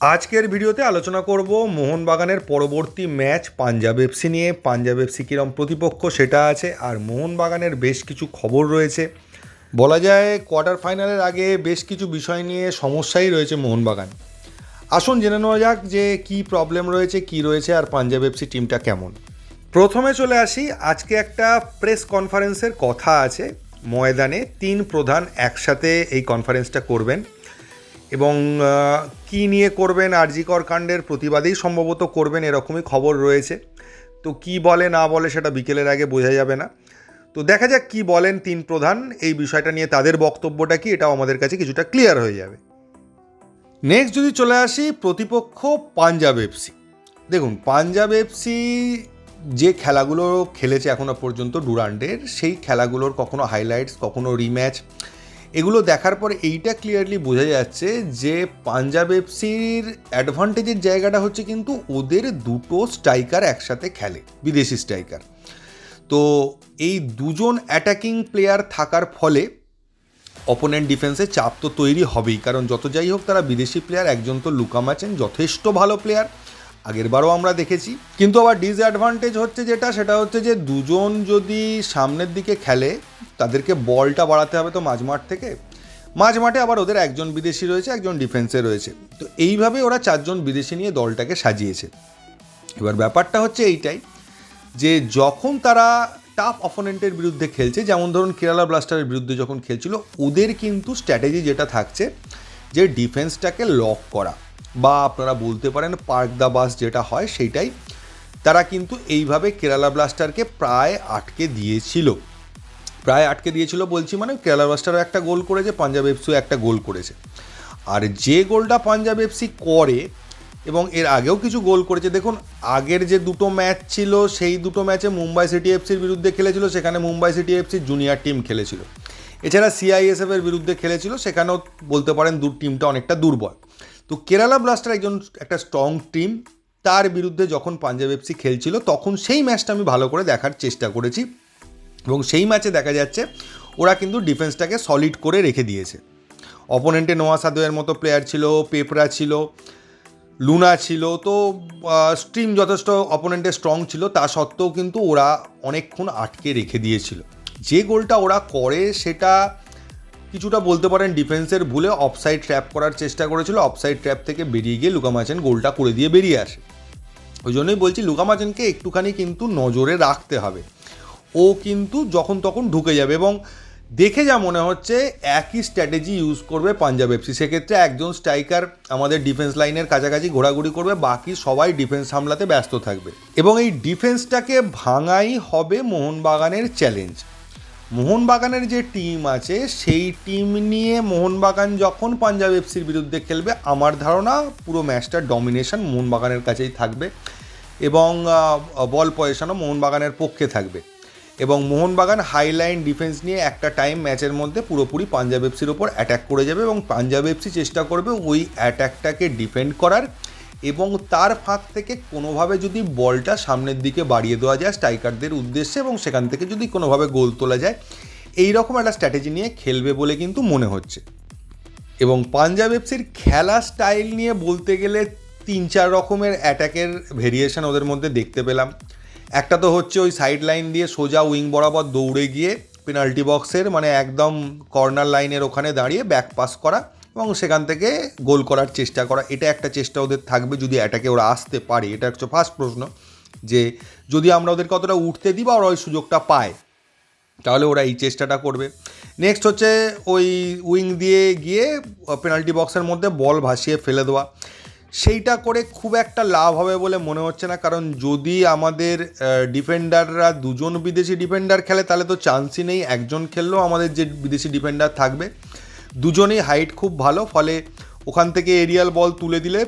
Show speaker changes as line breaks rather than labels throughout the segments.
আজকের ভিডিওতে আলোচনা করব মোহনবাগানের পরবর্তী ম্যাচ পাঞ্জাব এফসি নিয়ে। পাঞ্জাব এফসি কীরম প্রতিপক্ষ সেটা আছে আর মোহনবাগানের বেশ কিছু খবর রয়েছে। বলা যায় কোয়ার্টার ফাইনালের আগে বেশ কিছু বিষয় নিয়ে সমস্যাই রয়েছে মোহনবাগান। আসুন জেনে নেওয়া যাক যে কি প্রবলেম রয়েছে, কি রয়েছে আর পাঞ্জাব এফসি টিমটা কেমন। প্রথমে চলে আসি, আজকে একটা প্রেস কনফারেন্সের কথা আছে। ময়দানে তিন প্রধান একসাথে এই কনফারেন্সটা করবেন। এবং কি নিয়ে করবেন আরজিকর কাণ্ডের প্রতিবাদেই সম্ভবত করবেন এরকমই খবর রয়েছে। তো কি বলে না বলে সেটা বিকেলের আগে বোঝা যাবে না। তো দেখা যাক কি বলেন তিন প্রধান। এই বিষয়টা নিয়ে তাদের বক্তব্যটা কি এটাও আমাদের কাছে কিছুটা ক্লিয়ার হয়ে যাবে। নেক্সট যদি চলে আসি, প্রতিপক্ষ পাঞ্জাব এফসি দেখুন, পাঞ্জাব এফসি যে খেলাগুলো খেলেছে এখনও পর্যন্ত ডুরান্ডের, সেই খেলাগুলোর কখনো হাইলাইটস কখনো রিম্যাচ এগুলো দেখার পর এইটা ক্লিয়ারলি বোঝা যাচ্ছে যে পাঞ্জাব এফসির অ্যাডভান্টেজের জায়গাটা হচ্ছে কিন্তু ওদের দুটো স্ট্রাইকার একসাথে খেলে, বিদেশি স্ট্রাইকার তো এই দুজন অ্যাটাকিং প্লেয়ার থাকার ফলে অপোনেন্ট ডিফেন্সে চাপ তো তৈরি হবেই, কারণ যত যাই হোক তারা বিদেশি প্লেয়ার একজন তো লুকাম আছেন, যথেষ্ট ভালো প্লেয়ার আগেরবারও আমরা দেখেছি। কিন্তু আবার ডিসঅ্যাডভান্টেজ হচ্ছে যেটা, সেটা হচ্ছে যে দুজন যদি সামনের দিকে খেলে, তাদেরকে বলটা বাড়াতে হবে তো মাঝমাঠ থেকে। মাঝমাঠে আবার ওদের একজন বিদেশি রয়েছে, একজন ডিফেন্সে রয়েছে। তো এইভাবে ওরা চারজন বিদেশি নিয়ে দলটাকে সাজিয়েছে। এবার ব্যাপারটা হচ্ছে এইটাই, যে যখন তারা টাফ অপোনেন্টের বিরুদ্ধে খেলছে, যেমন ধরুন কেরালা ব্লাস্টারের বিরুদ্ধে যখন খেলছিল, ওদের কিন্তু স্ট্র্যাটেজি যেটা থাকছে, যে ডিফেন্সটাকে লক করা। বা আপনারা বলতে পারেন পার্ক দ্য বাস যেটা হয় সেইটাই, তারা কিন্তু এইভাবে কেরালা ব্লাস্টারকে প্রায় আটকে দিয়েছিল। প্রায় আটকে দিয়েছিল বলছি মানে কেরালা ব্লাস্টারও একটা গোল করেছে, পাঞ্জাব এফসিও একটা গোল করেছে। আর যে গোলটা পাঞ্জাব এফসি করে এবং এর আগেও কিছু গোল করেছে, দেখুন আগের যে দুটো ম্যাচ ছিল সেই দুটো ম্যাচে মুম্বাই সিটি এফসির বিরুদ্ধে খেলেছিল, সেখানে Mumbai city FC junior team খেলেছিল। এছাড়া সিআইএসএফ এর বিরুদ্ধে খেলেছিল, সেখানেও বলতে পারেন দু টিমটা অনেকটা দুর্বল। তো কেরালা ব্লাস্টার একজন একটা স্ট্রং টিম তার বিরুদ্ধে যখন পাঞ্জাব এফসি খেলছিল, তখন সেই ম্যাচটা আমি ভালো করে দেখার চেষ্টা করেছি। এবং সেই ম্যাচে দেখা যাচ্ছে, ওরা কিন্তু ডিফেন্সটাকে সলিড করে রেখে দিয়েছে। অপোনেন্টে নোয়া সাদোয়ের মতো প্লেয়ার ছিল পেপরা ছিল লুনা ছিল, তো স্ট্রিম যথেষ্ট অপোনেন্টে স্ট্রং ছিল, তা সত্ত্বেও কিন্তু ওরা অনেকক্ষণ আটকে রেখে দিয়েছিল। যে গোলটা ওরা করে, সেটা কিছুটা বলতে পারেন ডিফেন্সের ভুলে অফসাইড ট্র্যাপ করার চেষ্টা করেছিল। অফসাইড ট্র্যাপ থেকে বেরিয়ে গিয়ে লুকামাচেন গোলটা করে দিয়ে বেরিয়ে আসে। ওই জন্যই বলছি লুকামাচেনকে একটুখানি কিন্তু নজরে রাখতে হবে। ও কিন্তু যখন তখন ঢুকে যাবে এবং দেখে যা মনে হচ্ছে, একই স্ট্র্যাটেজি ইউজ করবে পাঞ্জাব এফসি সেক্ষেত্রে একজন স্ট্রাইকার আমাদের ডিফেন্স লাইনের কাছাকাছি ঘোরাঘুরি করবে, বাকি সবাই ডিফেন্স সামলাতে ব্যস্ত থাকবে। এবং এই ডিফেন্সটাকে ভাঙাই হবে মোহনবাগানের চ্যালেঞ্জ মোহনবাগানের যে টিম আছে, সেই টিম নিয়ে মোহনবাগান যখন পাঞ্জাব এফসির বিরুদ্ধে খেলবে, আমার ধারণা পুরো ম্যাচটার ডমিনেশন মোহনবাগানের কাছেই থাকবে এবং বল পয়সানো মোহনবাগানের পক্ষে থাকবে। এবং মোহনবাগান হাইলাইন ডিফেন্স নিয়ে একটা টাইম ম্যাচের মধ্যে পুরোপুরি পাঞ্জাব এফসির ওপর অ্যাটাক করে যাবে এবং পাঞ্জাব এফসি চেষ্টা করবে ওই অ্যাটাকটাকে ডিফেন্ড করার। এবং তার ফাঁক থেকে কোনোভাবে যদি বলটা সামনের দিকে বাড়িয়ে দেওয়া যায় স্ট্রাইকারদের উদ্দেশ্যে এবং সেখান থেকে যদি কোনোভাবে গোল তোলা যায় এই রকম একটা স্ট্র্যাটেজি নিয়ে খেলবে বলে কিন্তু মনে হচ্ছে। এবং পাঞ্জাব এফসির খেলা স্টাইল নিয়ে বলতে গেলে তিন চার রকমের অ্যাটাকের ভেরিয়েশন ওদের মধ্যে দেখতে পেলাম। একটা তো হচ্ছে ওই সাইড লাইন দিয়ে সোজা উইং বরাবর দৌড়ে গিয়ে পেনাল্টি বক্সের মানে একদম কর্নার লাইনের ওখানে দাঁড়িয়ে ব্যাক পাস করা। এবং সেখান থেকে গোল করার চেষ্টা করা, এটা একটা চেষ্টা ওদের থাকবে যদি অ্যাটাকে ওরা আসতে পারে। এটা হচ্ছে ফার্স্ট প্রশ্ন, যে যদি আমরা ওদেরকে অতটা উঠতে দিই বা ওরা ওই সুযোগটা পায়, তাহলে ওরা এই চেষ্টাটা করবে। নেক্সট হচ্ছে ওই উইং দিয়ে গিয়ে পেনাল্টি বক্সের মধ্যে বল ভাসিয়ে ফেলে দেওয়া। সেইটা করে খুব একটা লাভ হবে বলে মনে হচ্ছে না, কারণ যদি আমাদের ডিফেন্ডাররা দুজন বিদেশি ডিফেন্ডার খেলে, তাহলে তো চান্সই নেই। একজন খেললেও আমাদের যে বিদেশি ডিফেন্ডার থাকবে দুজনেই হাইট খুব ভালো, ফলে ওখান থেকে এরিয়াল বল তুলে দিলে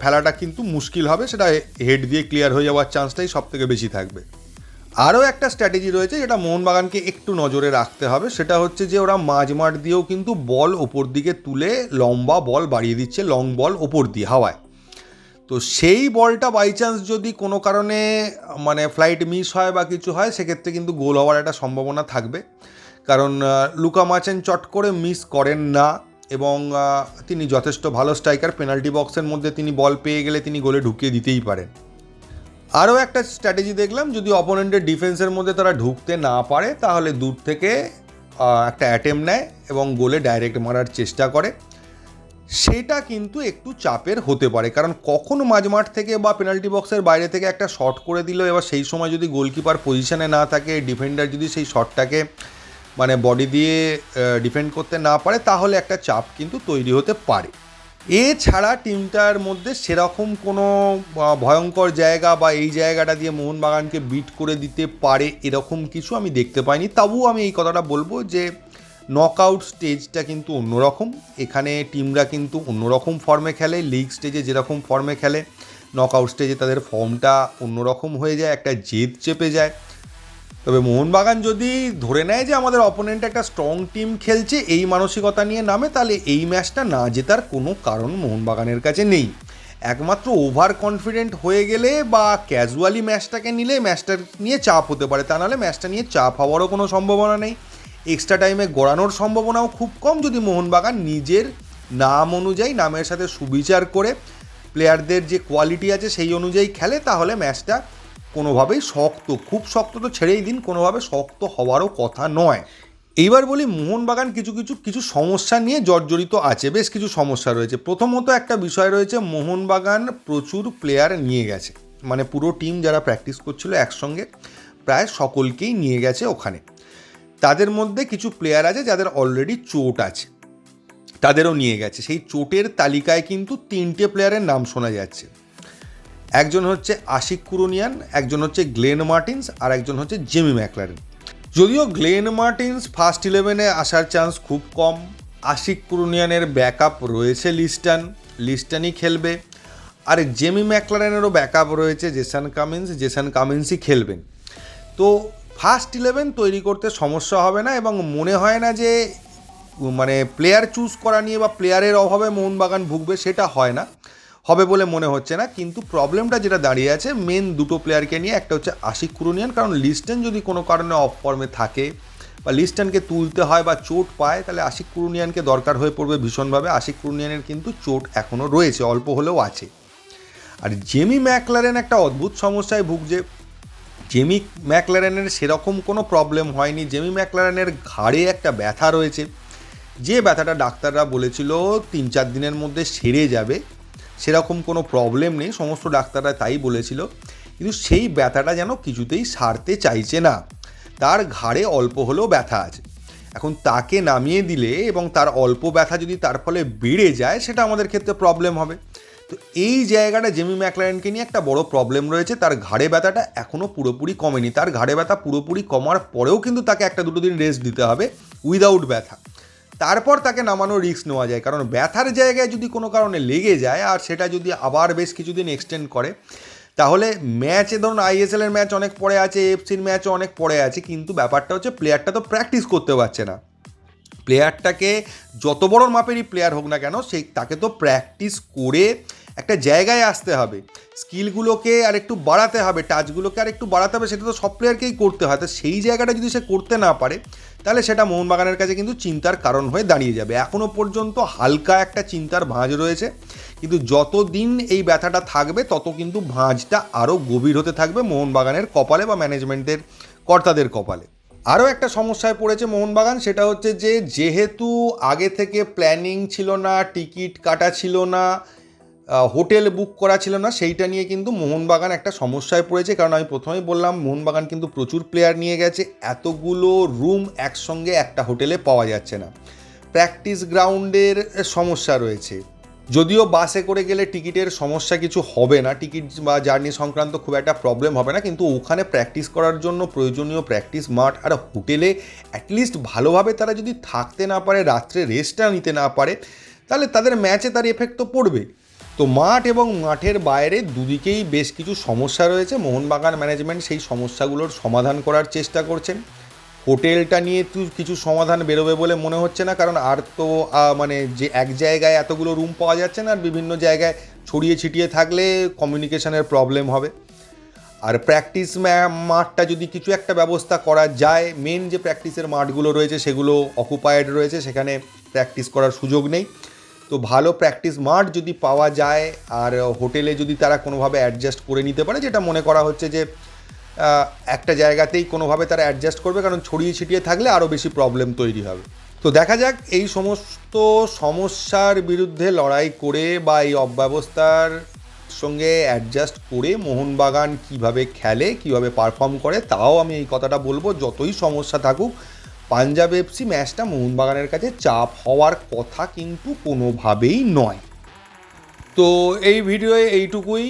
ফেলাটা কিন্তু মুশকিল হবে, সেটা হেড দিয়ে ক্লিয়ার হয়ে যাওয়ার চান্সটাই সব থেকে বেশি থাকবে। আরও একটা স্ট্র্যাটেজি রয়েছে, যেটা মোহনবাগানকে একটু নজরে রাখতে হবে, সেটা হচ্ছে যে ওরা মাঝমাঠ দিয়েও কিন্তু বল ওপর দিকে তুলে লম্বা বল বাড়িয়ে দিচ্ছে লং বল ওপর দিয়ে, হাওয়ায়। তো সেই বলটা বাই চান্স যদি কোনো কারণে মানে ফ্লাইট মিস হয় বা কিছু হয়, সেক্ষেত্রে কিন্তু গোল হওয়ার একটা সম্ভাবনা থাকবে। কারণ লুকা মাচেন চট করে মিস করেন না এবং তিনি যথেষ্ট ভালো স্ট্রাইকার পেনাল্টি বক্সের মধ্যে তিনি বল পেয়ে গেলে তিনি গোলে ঢুকিয়ে দিতেই পারেন। আরও একটা স্ট্র্যাটেজি দেখলাম, যদি অপোনেন্টের ডিফেন্সের মধ্যে তারা ঢুকতে না পারে, তাহলে দূর থেকে একটা অ্যাটেম্প নেয় এবং গোলে ডাইরেক্ট মারার চেষ্টা করে। সেটা কিন্তু একটু চাপের হতে পারে, কারণ কখন মাঝমাঠ থেকে বা পেনাল্টি বক্সের বাইরে থেকে একটা শট করে দিল এবার সেই সময় যদি গোলকিপার পজিশনে না থাকে ডিফেন্ডার যদি সেই শটটাকে মানে বডি দিয়ে ডিফেন্ড করতে না পারে, তাহলে একটা চাপ কিন্তু তৈরি হতে পারে। এছাড়া টিমটার মধ্যে সেরকম কোনো ভয়ঙ্কর জায়গা বা এই জায়গাটা দিয়ে মোহনবাগানকে বিট করে দিতে পারে এরকম কিছু আমি দেখতে পাইনি। তবুও আমি এই কথাটা বলব যে নক আউট স্টেজটা কিন্তু অন্যরকম। এখানে টিমরা কিন্তু অন্যরকম ফর্মে খেলে লিগ স্টেজে যেরকম ফর্মে খেলে নক আউট স্টেজে তাদের ফর্মটা অন্যরকম হয়ে যায়, একটা জেদ চেপে যায়। তবে মোহনবাগান যদি ধরে নেয় যে আমাদের অপোনেন্ট একটা স্ট্রং টিম খেলছে, এই মানসিকতা নিয়ে নামে, তাহলে এই ম্যাচটা না জেতার কোনো কারণ মোহনবাগানের কাছে নেই। একমাত্র ওভার কনফিডেন্ট হয়ে গেলে বা ক্যাজুয়ালি ম্যাচটাকে নিলে ম্যাচটা নিয়ে চাপ হতে পারে। তা নাহলে ম্যাচটা নিয়ে চাপ হওয়ারও কোনো সম্ভাবনা নেই। এক্সট্রা টাইমে গড়ানোর সম্ভাবনাও খুব কম যদি মোহনবাগান নিজের নাম অনুযায়ী, নামের সাথে সুবিচার করে প্লেয়ারদের যে কোয়ালিটি আছে সেই অনুযায়ী খেলে, তাহলে ম্যাচটা কোনোভাবেই শক্ত, খুব শক্ত তো ছেড়েই দিন, কোনোভাবে শক্ত হওয়ারও কথা নয়। এইবার বলি মোহনবাগান কিছু কিছু কিছু সমস্যা নিয়ে জর্জরিত আছে, বেশ কিছু সমস্যা রয়েছে। প্রথমত একটা বিষয় রয়েছে, মোহনবাগান প্রচুর প্লেয়ার নিয়ে গেছে। মানে পুরো টিম যারা প্র্যাকটিস করছিল একসঙ্গে, প্রায় সকলকেই নিয়ে গেছে ওখানে। তাদের মধ্যে কিছু প্লেয়ার আছে যাদের অলরেডি চোট আছে। তাদেরও নিয়ে গেছে। সেই চোটের তালিকায় কিন্তু তিনটে প্লেয়ারের নাম শোনা যাচ্ছে। একজন হচ্ছে আশিক কুরুনিয়ান, একজন হচ্ছে গ্লেন মার্টিন্স, আর একজন হচ্ছে জেমি ম্যাকলারেন। যদিও গ্লেন মার্টিন্স ফার্স্ট ইলেভেনে আসার চান্স খুব কম, আশিক কুরুনিয়ানের ব্যাকআপ রয়েছে লিস্টান, লিস্টানই খেলবে। আর জেমি ম্যাকলারেনেরও ব্যাকআপ রয়েছে জেসান কামিন্স, জেসান কামিন্সই খেলবেন। তো ফার্স্ট ইলেভেন তৈরি করতে সমস্যা হবে না এবং মনে হয় না যে মানে প্লেয়ার চুজ করা নিয়ে বা প্লেয়ারের অভাবে মোহনবাগান ভুগবে সেটা হয় না। হবে বলে মনে হচ্ছে না, কিন্তু প্রবলেমটা যেটা দাঁড়িয়ে আছে মেন দুটো প্লেয়ারকে নিয়ে, একটা হচ্ছে আশিক কুরুনিয়ান, কারণ লিস্টেন যদি কোনো কারণে অফ ফর্মে থাকে বা লিস্টনকে তুলতে হয় বা চোট পায়, তাহলে আশিক কুরুনিয়ানকে দরকার হয়ে পড়বে ভীষণভাবে। আশিক কুরুনিয়ানের কিন্তু চোট এখনও রয়েছে, অল্প হলেও আছে। আর জেমি ম্যাকলারেন একটা অদ্ভুত সমস্যায় ভুগছে। জেমি ম্যাকলারেনের সেরকম কোনো প্রবলেম হয়নি। জেমি ম্যাকলারেনের ঘাড়ে একটা ব্যথা রয়েছে। যে ব্যথাটা ডাক্তাররা বলেছিল, তিন চার দিনের মধ্যে সেরে যাবে। সেরকম কোনো প্রবলেম নেই, সমস্ত ডাক্তাররা তাই বলেছিল। কিন্তু সেই ব্যথাটা যেন কিছুতেই সারতে চাইছে না। তার ঘাড়ে অল্প হলেও ব্যথা আছে। এখন তাকে নামিয়ে দিলে এবং তার অল্প ব্যথা যদি তার ফলে বেড়ে যায়, সেটা আমাদের ক্ষেত্রে প্রবলেম হবে। তো এই জায়গাটা জেমি ম্যাকলারেনকে নিয়ে একটা বড় প্রবলেম রয়েছে। তার ঘাড়ে ব্যথাটা এখনও পুরোপুরি কমেনি। তার ঘাড়ে ব্যথা পুরোপুরি কমার পরেও কিন্তু তাকে একটা দুটো দিন রেস্ট দিতে হবে উইদাউট ব্যথা। তারপর তাকে নামানোর রিস্ক নেওয়া যায়। কারণ ব্যথার জায়গায় যদি কোনো কারণে লেগে যায় আর সেটা যদি আবার বেশ কিছুদিন এক্সটেন্ড করে, তাহলে ম্যাচে ধরুন আইএসএলের ম্যাচ অনেক পড়ে আছে এফসির ম্যাচও অনেক পড়ে আছে, কিন্তু ব্যাপারটা হচ্ছে প্লেয়ারটা তো প্র্যাকটিস করতে পারছে না। প্লেয়ারটাকে যত বড় মাপেরই প্লেয়ার হোক না কেন, সেই তাকে তো প্র্যাকটিস করে একটা জায়গায় আসতে হবে। স্কিলগুলোকে আর একটু বাড়াতে হবে, টাচগুলোকে আর একটু বাড়াতে হবে, সেটা তো সব প্লেয়ারকেই করতে হয়। তো সেই জায়গাটা যদি সে করতে না পারে, তাহলে সেটা মোহনবাগানের কাছে কিন্তু চিন্তার কারণ হয়ে দাঁড়িয়ে যাবে। এখনও পর্যন্ত হালকা একটা চিন্তার ভাঁজ রয়েছে, কিন্তু যত দিন এই ব্যথাটা থাকবে, তত কিন্তু ভাঁজটা আরও গভীর হতে থাকবে মোহনবাগানের কপালে বা ম্যানেজমেন্টের কর্তাদের কপালে। আরও একটা সমস্যায় পড়েছে মোহনবাগান, সেটা হচ্ছে যে, যেহেতু আগে থেকে প্ল্যানিং ছিল না, টিকিট কাটা ছিল না হোটেল বুক করা ছিল না, সেইটা নিয়ে কিন্তু মোহনবাগান একটা সমস্যায় পড়েছে। কারণ আমি প্রথমেই বললাম, মোহনবাগান কিন্তু প্রচুর প্লেয়ার নিয়ে গেছে। এতগুলো রুম একসঙ্গে একটা হোটেলে পাওয়া যাচ্ছে না। প্র্যাকটিস গ্রাউন্ডের সমস্যা রয়েছে। যদিও বাসে করে গেলে টিকিটের সমস্যা কিছু হবে না। টিকিট বা জার্নি সংক্রান্ত খুব একটা প্রবলেম হবে না। কিন্তু ওখানে প্র্যাকটিস করার জন্য প্রয়োজনীয় প্র্যাকটিস মাঠ আর হোটেলে অ্যাটলিস্ট ভালোভাবে তারা যদি থাকতে না পারে, রাত্রে রেস্টটা নিতে না পারে, তাহলে তাদের ম্যাচে তার এফেক্ট তো পড়বে তো মাঠ এবং মাঠের বাইরে দুদিকেই বেশ কিছু সমস্যা রয়েছে। মোহনবাগান ম্যানেজমেন্ট সেই সমস্যাগুলোর সমাধান করার চেষ্টা করছেন। হোটেলটা নিয়ে তো কিছু সমাধান বেরোবে বলে মনে হচ্ছে না, কারণ আর তো মানে যে এক জায়গায় এতগুলো রুম পাওয়া যাচ্ছে না, আর বিভিন্ন জায়গায় ছড়িয়ে ছিটিয়ে থাকলে কমিউনিকেশনের প্রবলেম হবে। আর প্র্যাকটিস মাঠটা যদি কিছু একটা ব্যবস্থা করা যায় মেন যে প্র্যাকটিসের মাঠগুলো রয়েছে সেগুলো অকুপায়েড রয়েছে, সেখানে প্র্যাকটিস করার সুযোগ নেই। তো ভালো প্র্যাকটিস মাঠ যদি পাওয়া যায় আর হোটেলে যদি তারা কোনোভাবে অ্যাডজাস্ট করে নিতে পারে, যেটা মনে করা হচ্ছে যে একটা জায়গাতেই কোনোভাবে তারা অ্যাডজাস্ট করবে, কারণ ছড়িয়ে ছিটিয়ে থাকলে আরও বেশি প্রবলেম তৈরি হবে। তো দেখা যাক এই সমস্ত সমস্যার বিরুদ্ধে লড়াই করে বা এই অব্যবস্থার সঙ্গে অ্যাডজাস্ট করে মোহনবাগান কীভাবে খেলে, কীভাবে পারফর্ম করে, তাও আমি এই কথাটা বলব, যতই সমস্যা থাকুক পাঞ্জাব এফসি ম্যাচটা মোহনবাগানের কাছে চাপ হওয়ার কথা কিন্তু কোনোভাবেই নয়। তো এই ভিডিওয়ে এইটুকুই।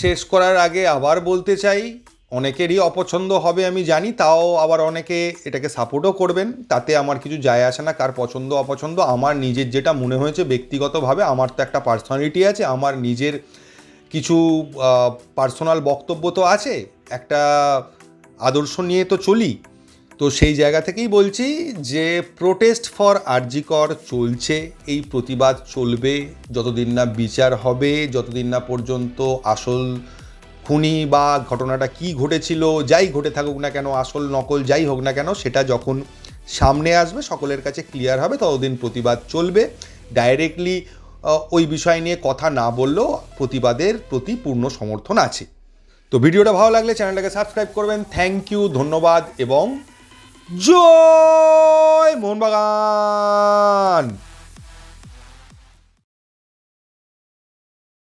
শেষ করার আগে আবার বলতে চাই, অনেকেরই অপছন্দ হবে আমি জানি, তাও আবার অনেকে এটাকে সাপোর্টও করবেন। তাতে আমার কিছু যায় আসে না, কার পছন্দ, অপছন্দ। আমার নিজের যেটা মনে হয়েছে ব্যক্তিগতভাবে, আমার তো একটা পার্সোনালিটি আছে, আমার নিজের কিছু পার্সোনাল বক্তব্য তো আছে। একটা আদর্শ নিয়ে তো চলি। তো সেই জায়গা থেকেই বলছি যে প্রোটেস্ট ফর আরজিকর চলছে, এই প্রতিবাদ চলবে, যতদিন না বিচার হবে, যতদিন না পর্যন্ত আসল খুনি বা ঘটনাটা কি ঘটেছিল, যাই ঘটে থাকুক না কেন, আসল নকল যাই হোক না কেন, সেটা যখন সামনে আসবে, সকলের কাছে ক্লিয়ার হবে, ততদিন প্রতিবাদ চলবে। ডাইরেক্টলি ওই বিষয় নিয়ে কথা না বললেও প্রতিবাদের প্রতি পূর্ণ সমর্থন আছে। তো ভিডিওটা ভালো লাগলে চ্যানেলটাকে সাবস্ক্রাইব করবেন। থ্যাংক ইউ ধন্যবাদ এবং জয় মোহনবাগান